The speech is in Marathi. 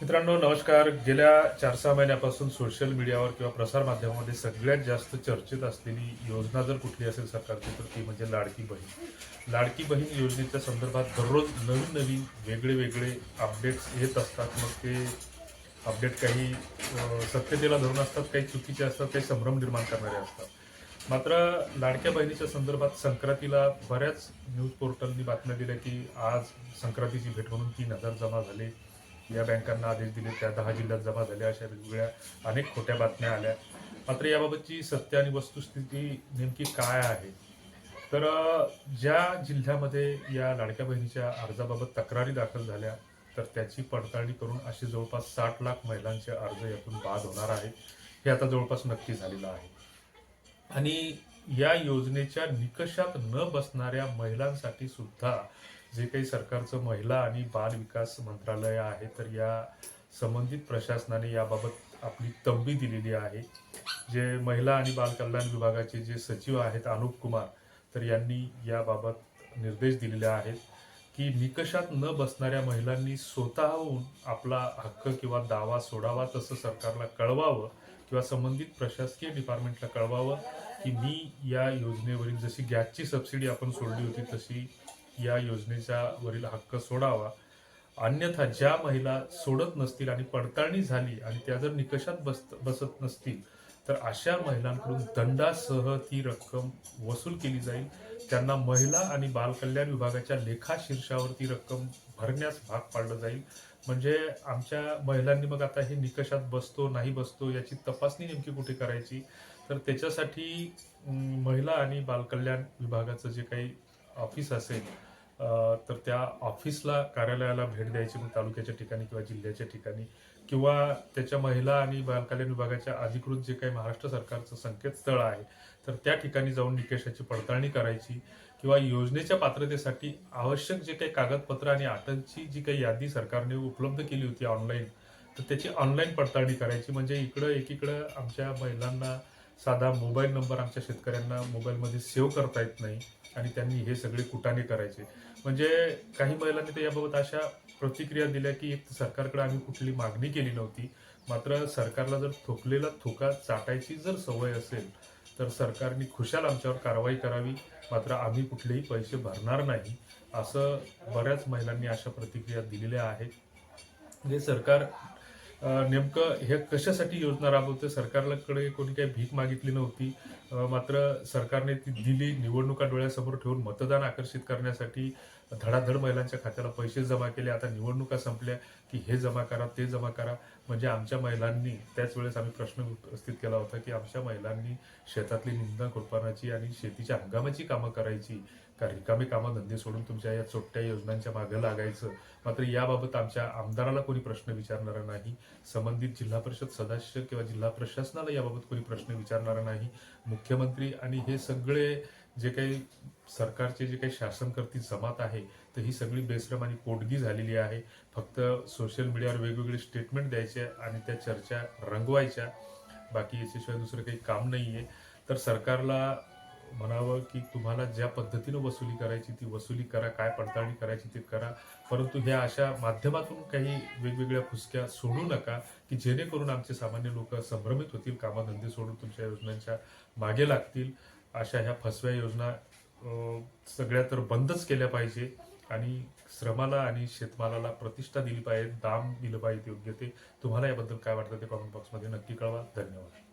मित्रांनो नमस्कार. गेल्या चार सहा महिन्यापासून सोशल मीडियावर किंवा प्रसारमाध्यमामध्ये सगळ्यात जास्त चर्चेत असलेली योजना जर कुठली असेल सरकारची तर ती म्हणजे लाडकी बहीण. लाडकी बहीण योजनेच्या संदर्भात दररोज नवीन नवीन वेगळे वेगळे अपडेट्स येत असतात. मग ते अपडेट काही सत्यतेला धरून असतात काही चुकीचे असतात काही संभ्रम निर्माण करणारे असतात. मात्र लाडक्या बहिणीच्या संदर्भात संक्रांतीला बऱ्याच न्यूज पोर्टलनी बातम्या दिल्या की आज संक्रांतीची भेट म्हणून तीन हजार जमा झाले. या बँकांना आदेश दिले त्या दहा जिल्ह्यात जमा झाल्या अशा वेगवेगळ्या अनेक खोट्या बातम्या आल्या. मात्र याबाबतची सत्य आणि वस्तुस्थिती नेमकी काय आहे? तर ज्या जिल्ह्यामध्ये या लाडक्या बहिणीच्या अर्जाबाबत तक्रारी दाखल झाल्या तर त्याची पडताळणी करून असे जवळपास साठ लाख महिलांचे अर्ज यातून बाद होणार आहेत हे आता जवळपास नक्की झालेलं आहे. आणि या योजनेच्या निकषात न बसणाऱ्या महिलांसाठी सुद्धा जे काही सरकारचं महिला आणि बाल विकास मंत्रालय आहे तर या संबंधित प्रशासनाने याबाबत आपली तंबी दिलेली आहे. जे महिला आणि बाल कल्याण विभागाचे जे सचिव आहेत अनुप कुमार तर यांनी याबाबत निर्देश दिलेले आहेत. की निकषात न बसणाऱ्या महिलांनी स्वतःहून आपला हक्क किंवा दावा सोडावा तसं सरकारला कळवावं किंवा संबंधित प्रशासकीय डिपार्टमेंटला कळवावं की मी या योजनेवरील जशी गॅसची सबसिडी आपण सोडली होती तशी या योजनेच्या वरील हक्क सोडावा. अन्यथा ज्या महिला सोडत नसतील आणि पडताळणी झाली आणि त्या जर निकषात बस बसत नसतील तर अशा महिलांकडून दंडासह ती रक्कम वसूल केली जाईल. त्यांना महिला आणि बालकल्याण विभागाच्या लेखा शीर्षावर ती रक्कम भरण्यास भाग पाडलं जाईल. म्हणजे आमच्या महिलांनी मग आता हे निकषात बसतो नाही बसतो याची तपासणी नेमकी कुठे करायची? तर त्याच्यासाठी महिला आणि बालकल्याण विभागाचं जे काही ऑफिस असेल तर त्या ऑफिसला कार्यालयाला भेट द्यायची मग तालुक्याच्या ठिकाणी किंवा जिल्ह्याच्या ठिकाणी किंवा त्याच्या महिला आणि बालकल्याण विभागाच्या अधिकृत जे काही महाराष्ट्र सरकारचं संकेतस्थळ आहे तर त्या ठिकाणी जाऊन निकषाची पडताळणी करायची किंवा योजनेच्या पात्रतेसाठी आवश्यक जे काही कागदपत्र आणि आटनची जी काही यादी सरकारने उपलब्ध केली होती ऑनलाईन तर त्याची ऑनलाईन पडताळणी करायची. म्हणजे इकडं एकीकडं आमच्या महिलांना साधा मोबाईल नंबर आमच्या शेतकऱ्यांना मोबाईलमध्ये सेव्ह करता येत नाही आणि त्यांनी हे सगळे कुटाने करायचे. म्हणजे काही महिलांनी तर याबाबत अशा प्रतिक्रिया दिल्या की एक सरकारकडे आम्ही कुठली मागणी केली नव्हती. मात्र सरकारला जर थोकलेला थोका चाटायची जर सवय असेल तर सरकारने खुशाल आमच्यावर कारवाई करावी. मात्र आम्ही कुठलेही पैसे भरणार नाही असं बऱ्याच महिलांनी अशा प्रतिक्रिया दिलेल्या आहेत. म्हणजे सरकार नेमकं हे कशासाठी योजना राबवते? सरकारकडे कोणी काही भीक मागितली नव्हती. मात्र सरकारने ती दिली निवडणुका डोळ्यासमोर ठेवून मतदान आकर्षित करण्यासाठी धडाधड महिलांच्या खात्याला पैसे जमा केले. आता निवडणुका संपल्या की हे जमा करा ते जमा करा. म्हणजे आमच्या महिलांनी त्याच वेळेस आम्ही प्रश्न उपस्थित केला होता की आमच्या महिलांनी शेतातली निंदा खुरपानाची आणि शेतीच्या हंगामाची कामं करायची. का रिकामे कामं धंदे सोडून तुमच्या या चोट्ट्या योजनांच्या मागं लागायचं. मात्र याबाबत आमच्या आमदाराला कोणी प्रश्न विचारणार नाही. संबंधित जिल्हा परिषद सदस्य किंवा जिल्हा प्रशासनाला याबाबत कोणी प्रश्न विचारणार नाही. मुख्यमंत्री आणि हे सगळे जे काही सरकारचे जे काही शासनकर्ती जमात आहे तर ही सगळी बेश्रम आणि पोटगी झालेली आहे. फक्त सोशल मीडियावर वेगवेगळे स्टेटमेंट द्यायचे आणि त्या चर्चा रंगवायच्या. बाकी याच्याशिवाय दुसरं काही काम नाही आहे तर सरकारला म्हणावं की तुम्हाला ज्या पद्धतीनं वसुली करायची ती वसुली करा काय पडताळणी करायची ती करा. परंतु ह्या अशा माध्यमातून काही वेगवेगळ्या फुसक्या सोडू नका की जेणेकरून आमचे सामान्य लोक संभ्रमित होतील कामधंदे सोडून तुमच्या योजनांच्या मागे लागतील. अशा ह्या फसव्या योजना सगळ्या तर बंदच केल्या पाहिजे. आणि श्रमाला आणि शेतमालाला प्रतिष्ठा दिली पाहिजे दाम दिलं पाहिजे योग्य ते. तुम्हाला याबद्दल काय वाटतं ते कॉमेंट बॉक्समध्ये नक्की कळवा. धन्यवाद.